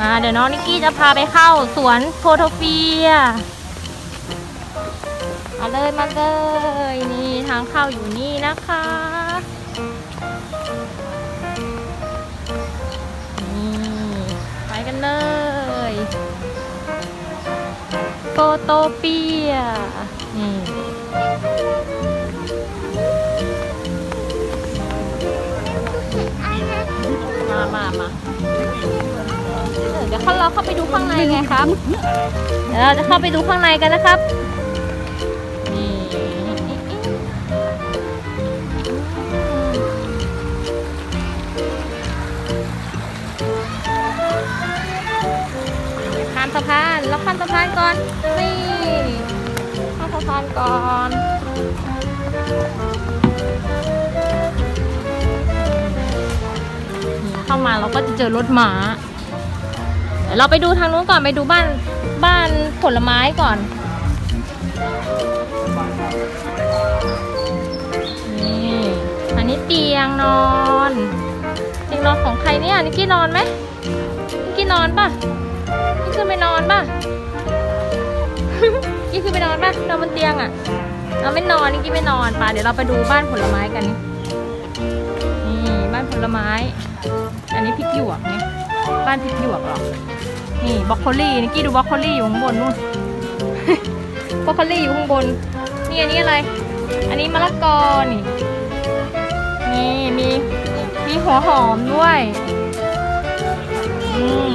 อ่าเดี๋ยวน้องนิกกี้จะพาไปเข้าสวนโพโทเฟีย มาเลยมาเลย นี่ทางเข้าอยู่นี่นะคะ ไปกันเลยโฟโตเปียนี่มามามาเออเดี๋ยวเขาเราเข้าไปดูข้างในไงครับ เดี๋ยวเราจะเข้าไปดูข้างในกันนะครับามสะพานก่อนนี่ข้ามสานก่อนเข้ามาเราก็จะเจอรถม้าเดี๋ยวเราไปดูทางนู้นก่อนไปดูบ้านบ้านผลไม้ก่อน นี่ อันนี้เตียงนอนเตียงนอนของใครเนี่ยนิกกี้นอนไหมนิกกี้นอนป่ะนิกกี้ขึ้นไปนอนป่ะ กกี้ขึ้นไปนอนป่ะนอนบนเตียงอะเราไม่นอนนิกกี้ไม่นอนป่ะเดี๋ยวเราไปดูบ้านผลไม้กันนี่นี่บ้านผลไม้ อันนี้พริกหยวกเนี่ยบ้านพริกหยวกหรอนี่บรอกโคลี่นิกกี้ดูบรอกโคลี่อยู่ข้างบนนู่นบรอกโคลี่อยู่ข้างบนนี่อันนี้อะไร อันนี้มะละกอนี่นี่มีมีหัวหอมด้วยอืม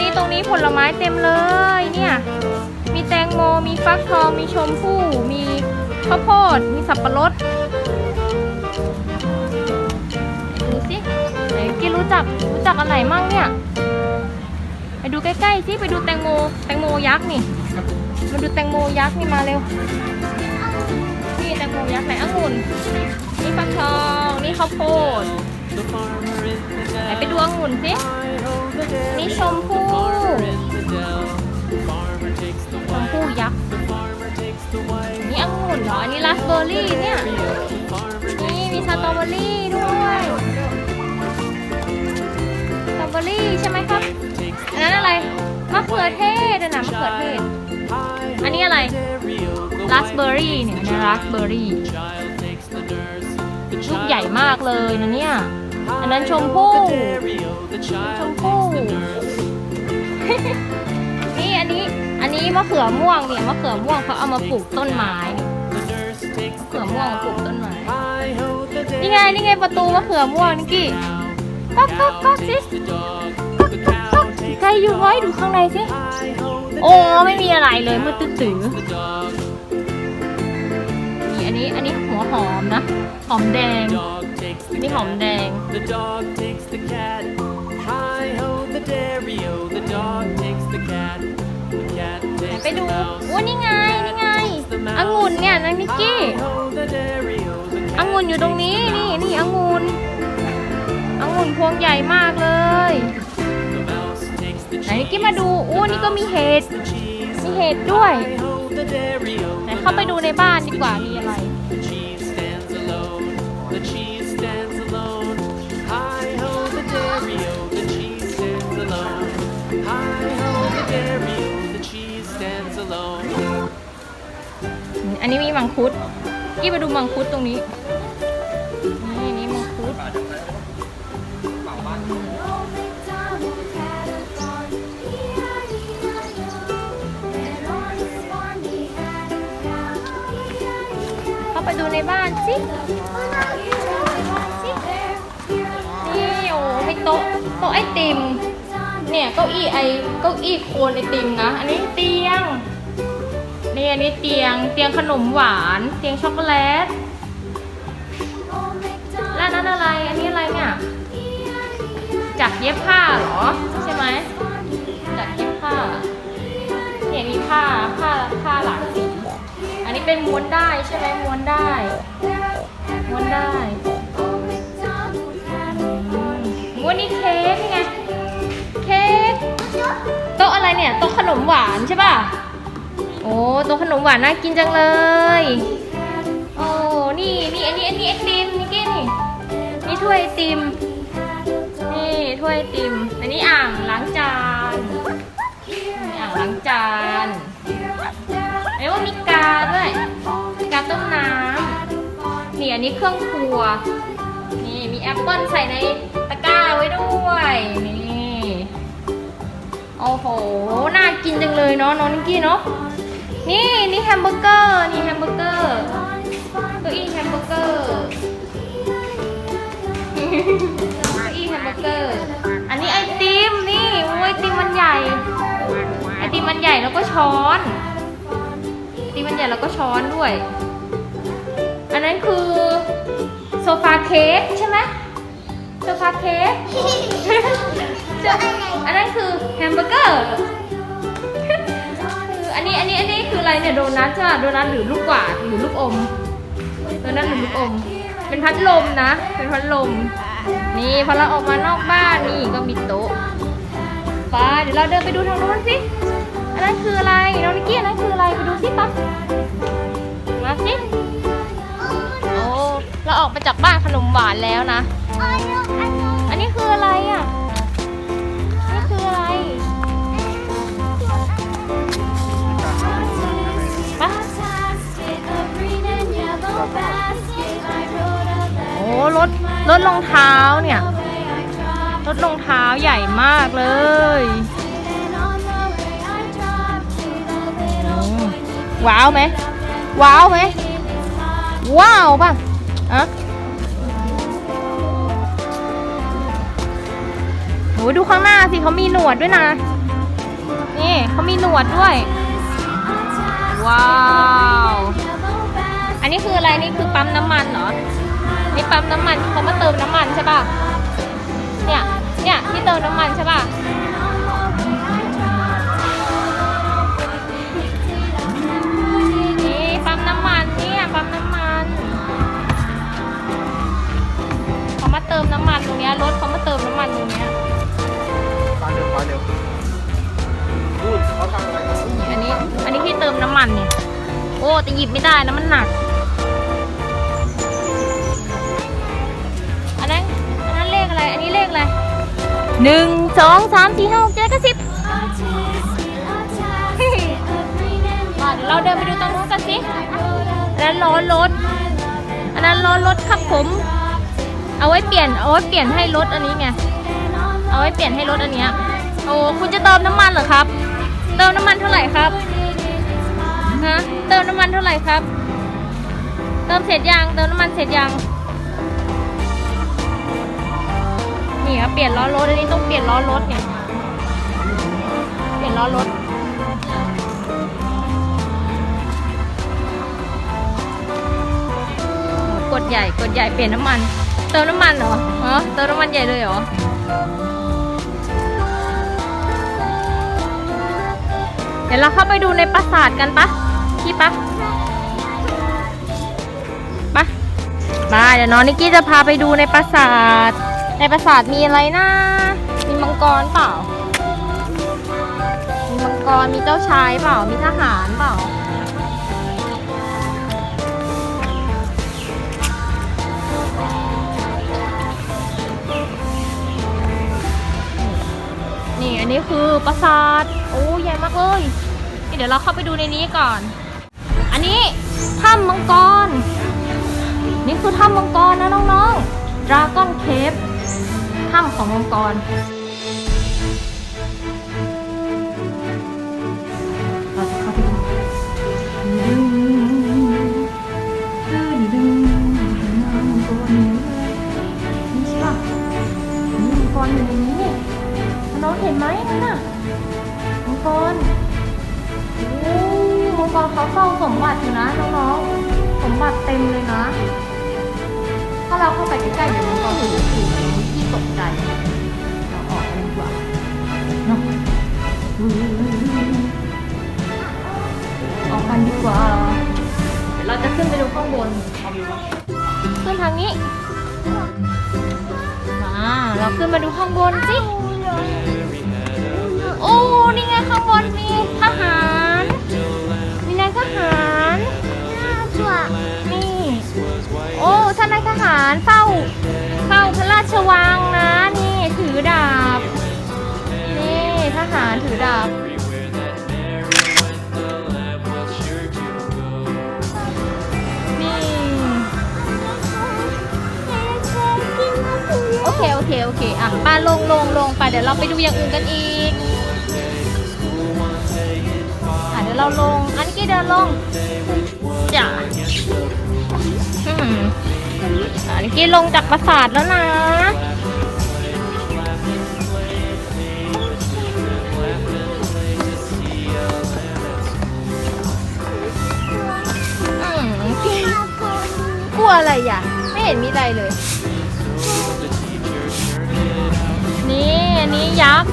นี่วันนี้ตรงนี้ผลไม้เต็มเลยเนี่ย มีแตงโม มีฟักทอง มีชมพู่ มีข้าวโพด มีสับปะรดไหนดูสิไหนกี้รู้จักรู้จักอันไหนมั่งเนี่ย ไปดูใกล้ๆสิไปดูแตงโม แตงโมยักษ์นี่ มาดูแตงโมยักษ์นี่มาเร็ว นี่แตงโมยักษ์ไหนองุ่นนี่ฟักทอง นี่ข้าวโพด ไหนไปดูองุ่นสิ นี่ชมพู่ชมพู่ยักษ์นี่องุ่นเหรออันนี้ราสเบอร์รี่เนี่ย นี่มีสตรอเบอร์รี่ด้วยสตรอเบอร์รี่ใช่ไหมครับ อันนั้นอะไรมะเขือเทศนะมะเขือเทศ อันนี้อะไรราสเบอร์รี่เนี่ยนะราสเบอร์รี่ลูกใหญ่มากเลยนะเนี่ย อันนั้นชมพู่ชมพู่ นี่อันนี้อันนี้มะเขือม่วงเนี่ยมะเขือม่วงเขาเอามาปลูกต้นไม้มะเขือม่วงปลูกต้นไม้นี่ไงนี่ไงประตูมะเขือม่วงนิกกี้ก๊อกก๊อกก๊อกสิก๊อกก๊อกก๊อกใครอยู่ไว้ดูข้างในสิโอ้ไม่มีอะไรเลยมืดตื้อๆนี่อันนี้อันนี้หัวหอมนะหอมแดงอันนี้หอมแดง ho, the dairy o. The dog takes the cat. The cat ไหน takes ไป the ดู mouse. โอ้นี่ไง นี่ไงองุ่นเนี่ยนะนิกกี้ Hi ho, the dairy o. The อ cat งุ่นอยู่ตรงนี้ takes the นี่ mouse. นี่องุ่นองุ่นพวงใหญ่มากเลย The mouse takes the ไหนนิก cheese. กี้มาดู อู้นี่ก็มีเห็ด The cheese. มีเห็ดด้วย Hi ho, the dairy o. ไหน The เข้าไปดูใน mouse บ้าน takes ดี the กว่า cheese. มีอะไร The อันนี้มีมังคุดกี้ไปดูมังคุดตรงนี้ นี่นี่มังคุดเข้าไปดูในบ้านสินี่โอ้มีโต๊ะโต๊ะไอติม เนี่ยเก้าอี้ไอเก้าอี้โคนไอติมนะ อันนี้เตียง นี่อันนี้เตียงเตียงขนมหวาน เตียงช็อกโกแลตแล้วนั้นอะไร อันนี้อะไรเนี่ยจากเย็บผ้าเหรอ ใช่ไหมจากเย็บผ้าเนี่ยมีผ้าผ้าผ้าหลากสีอันนี้เป็นม้วนได้ใช่ไหมม้วนได้ ม้วนได้ม้วนนี้เค้กไง เค้กโต๊ะอะไรเนี่ยโต๊ะขนมหวานใช่ป่ะ โอ้ต๊ะขนมหวานน่ากินจังเลย โอ้นี่นี่อันนี้อันนี้ไอติมนี่กินนี่นี่ถ้วยไอติม นี่ถ้วยไอติม อันนี้อ่างล้างจานนี่อ่างล้างจานอันนี้ว่ามีกาด้วยกาต้มน้ำนี่อันนี้เครื่องครัว นี่มีแอปเปิ้ลใส่ในตะกร้าไว้ด้วยนี่โอ้โห น่ากินจังเลยเนาะน้องนิกกี้เนาะ นี่นี่แฮมเบอร์เกอร์ นี่แฮมเบอร์เกอร์เก้าอี้แฮมเบอร์เกอร์เก้าอี้แฮมเบอร์เกอร์ อันนี้ไอติมนี่โอ้ยไอติมมันใหญ่ ไอติมมันใหญ่แล้วก็ช้อนไอติมมันใหญ่แล้วก็ช้อนด้วย อันนั้นคือโซฟาเค้กใช่ไหมโซฟาเค้กอันนั้นคือแฮมเบอร์เกอร์ คืออะไรเนี่ยโดนัทใช่ไหมโดนัทหรือลูกกวาดหรือลูกอมโดนัทหรือลูกอม เป็นพัดลมนะ เป็นพัดลม นี่พอเราออกมานอกบ้านนี่ก็มีโต๊ะไปเดี๋ยวเราเดินไปดูทางโน้นสิอันนั้นคืออะไรน้องนิกกี้อันนั้นคืออะไรไปดูสิปั๊บมาสิโอ้เราออกมาจากบ้านขนมหวานแล้วนะ รถรถรองเท้าเนี่ยรถรองเท้าใหญ่มากเลยว้าวไหมว้าวไหมว้าวป่ะอะโหดูข้างหน้าสิเขามีหนวดด้วยนะ นี่เขามีหนวดด้วย ว้าว อันนี้คืออะไรนี่คือปั๊มน้ำมันเหรอ นี่ปั๊มน้ำมันที่เขามาเติมน้ำมันใช่ป่ะ เนี่ย เนี่ยที่เติมน้ำมันใช่ป่ะ นี่ปั๊มน้ำมันเนี่ยปั๊มน้ำมันเขามาเติมน้ำมันตรงเนี้ยรถเขามาเติมน้ำมันตรงเนี้ยมาเร็วมาเร็วพูดเขาทำอะไรกันอันนี้ อันนี้ที่เติมน้ำมันเนี่ย โอ้แต่หยิบไม่ได้นะมันหนัก หนึ่งสองสามสี่ห้าหกเจ็ดแปดเก้าสิบอะเดี๋ยวเราเดินไปดูตรงนู้นกันสิอันนั้นล้อรถ อันนั้นล้อรถครับผม เอาไว้เปลี่ยนเอาไว้เปลี่ยนให้รถอันนี้ไง เอาไว้เปลี่ยนให้รถอันเนี้ยโอ้คุณจะเติมน้ำมันเหรอครับ เติมน้ำมันเท่าไหร่ครับฮะเติมน้ำมันเท่าไหร่ครับ เติมเสร็จยัง เติมน้ำมันเสร็จยัง นี่ครับเปลี่ยนล้อรถอันนี้ต้องเปลี่ยนล้อรถเนี่ยเปลี่ยนล้อรถกดใหญ่กดใหญ่เปลี่ยนน้ำมัน เติมน้ำมันเหรอฮะเติมน้ำมันใหญ่เลยเหรอเดี๋ยวเราเข้าไปดูในปราสาทกันปะพี่ปะปะมาเดี๋ยวน้องนิกกี้จะพาไปดูในปราสาท ในปราสาทมีอะไรนะมีมังกรเปล่า มีมังกร มีเจ้าชายเปล่า มีทหารเปล่า นี่อันนี้คือปราสาท โอ้ใหญ่มากเลย เดี๋ยวเราเข้าไปดูในนี้ก่อน อันนี้ถ้ำมังกร นี่คือถ้ำมังกรนะน้องๆด ราก้อนเคฟถ้ำของมังกร เราจะเข้าไปดูนี่ใช่ปะนี่มังกรอยู่ในนี้น้องเห็นไหมนั่นน่ะมังกรโอ้มังกรเขาเฝ้าสมบัติอยู่นะน้องๆสมบัติเต็มเลยนะ ถ้าเราเข้าไปใกล้ๆเดี๋ยวมังกรจะดูถูกที่ ตกใจ เราออกกันดีกว่าเนาะออกกันดีกว่า เดี๋ยวเราจะขึ้นไปดูข้างบน ขึ้นทางนี้ มา เราเราขึ้นมาดูข้างบนสิ โอ้ นี่ไงข้างบนมีทหาร มีนายทหารนี่ โอ้ท่านนายทหารเฝ้าเฝ้า พระราชวังนะ นี่ถือดาบ นี่ทหารถือดาบ นี่ โอเค โอเค โอเค อะป้าลงลงลงไปเดี๋ยวเราไปดูอย่างอื่นกันอีก อะเดี๋ยวเราลง อันนี้เดินลง กี่ลงจากปราสาทแล้วนะ อืมกลัวอะไรอะ ไม่เห็นมีอะไรเลย นี่อันนี้ยักษ์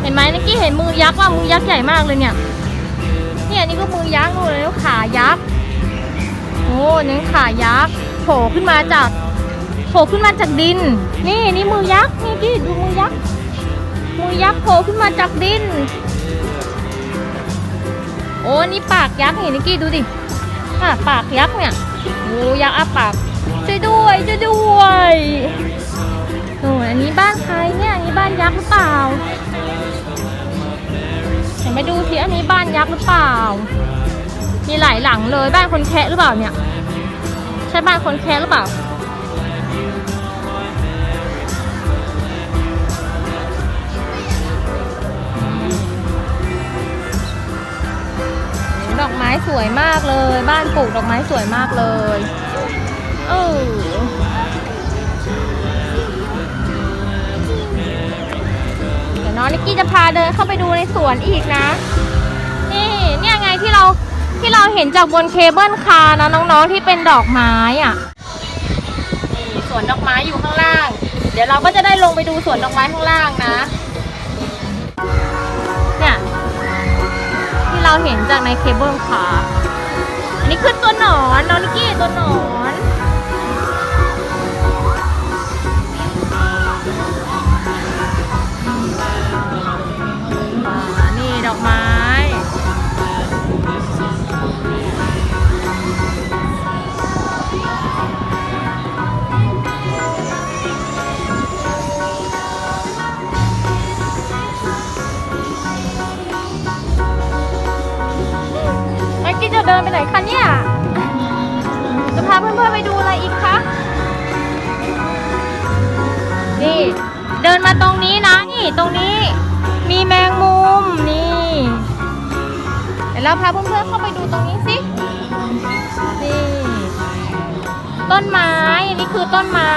เห็นไหมนิกกี้เห็นมือยักษ์ว่ามือยักษ์ใหญ่มากเลยเนี่ย เนี่ยอันนี่ก็มือยักษ์เลยแล้วขายักษ์ โอ้นี่ขายักษ์โผล่ขึ้นมาจาก ผล่ขึ้นมาจากดิน นี่นี่มือยักษ์นี่กี้ดูมือยักษ์มือยักษ์โผล่ขึ้นมาจากดิน โอ้นี่ปากยักษ์นี่นิกกี้ดูดิอะปากยักษ์เนี่ยโอ้ยักษ์อ้าปากช่วยด้วยช่วยด้วยโอ้อันนี้บ้านใครเนี่ยอันนี้บ้านยักษ์หรือเปล่าเห็นไหมดูสิอันนี้บ้านยักษ์หรือเปล่า มีหลายหลังเลยบ้านคนแคะหรือเปล่าเนี่ย ใช่บ้านคนแคะหรือเปล่า อกไม้สวยมากเลย บ้านปลูกดอกไม้สวยมากเลยเออเดี๋ยวน้องนิกกี้จะพาเดินเข้าไปดูในสวนอีกนะ นี่เนี่ยไงที่เราที่เราเห็นจากบนเคเบิลคาร์นะน้องๆที่เป็นดอกไม้อะนี่สวนดอกไม้อยู่ข้างล่าง เดี๋ยวเราก็จะได้ลงไปดูสวนดอกไม้ข้างล่างนะ เราเห็นจากในเคเบิลคาร์อันนี้คือตัวหนอนน้องนิกกี้ตัวหนอน เดินมาตรงนี้นะนี่ตรงนี้ มีแมงมุมนี่เดี๋ยวเราพาเพื่อนๆเข้าไปดูตรงนี้สินี่ต้นไม้อันนี้คือต้นไม้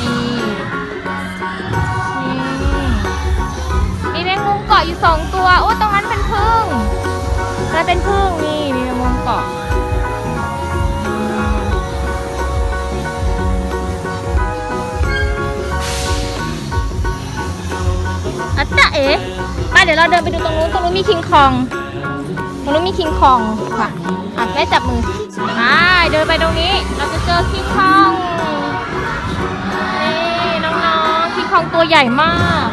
นี่นี่มีแมงมุมเกาะอยู่สองตัวโอ้ตรงนั้นเป็นพึ่งนั่นเป็นพึ่งนี่มีแมงมุมเกาะ ยวเราเดินไปดูตรงนู้น ตรงนู้นมีคิงคอง ตรงนู้นมีคิงคองค่ะอะแม่จับมือไปเดินไปตรงนี้ เราจะเจอคิงคอง นี่น้องๆ คิงคองตัวใหญ่มาก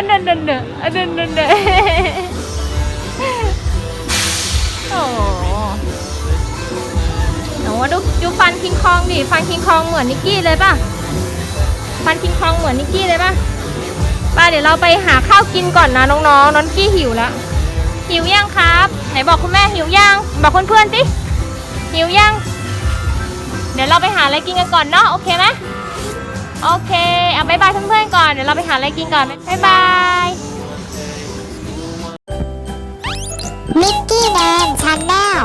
อันเดินเดินเดินอันเดินเดินเดินโอ้โหนูว่าดูดูฟันคิงคองดิ ฟันคิงคองเหมือนนิกกี้เลยป่ะ ฟันคิงคองเหมือนนิกกี้เลยป่ะป้าเดี๋ยวเราไปหาข้าวกินก่อนนะน้องๆน้องกกี้หิวแล้วหิวยังครับ ไหนบอกคุณแม่หิวยัง บอกเพื่อนๆสิหิวยัง เดี๋ยวเราไปหาอะไรกินกันก่อนเนาะโอเคไหม โอเคเอาบายบายเพื่อนๆก่อน เดี๋ยวเราไปหาอะไรกินก่อนบายบาย มิกกี้แมนชาแนล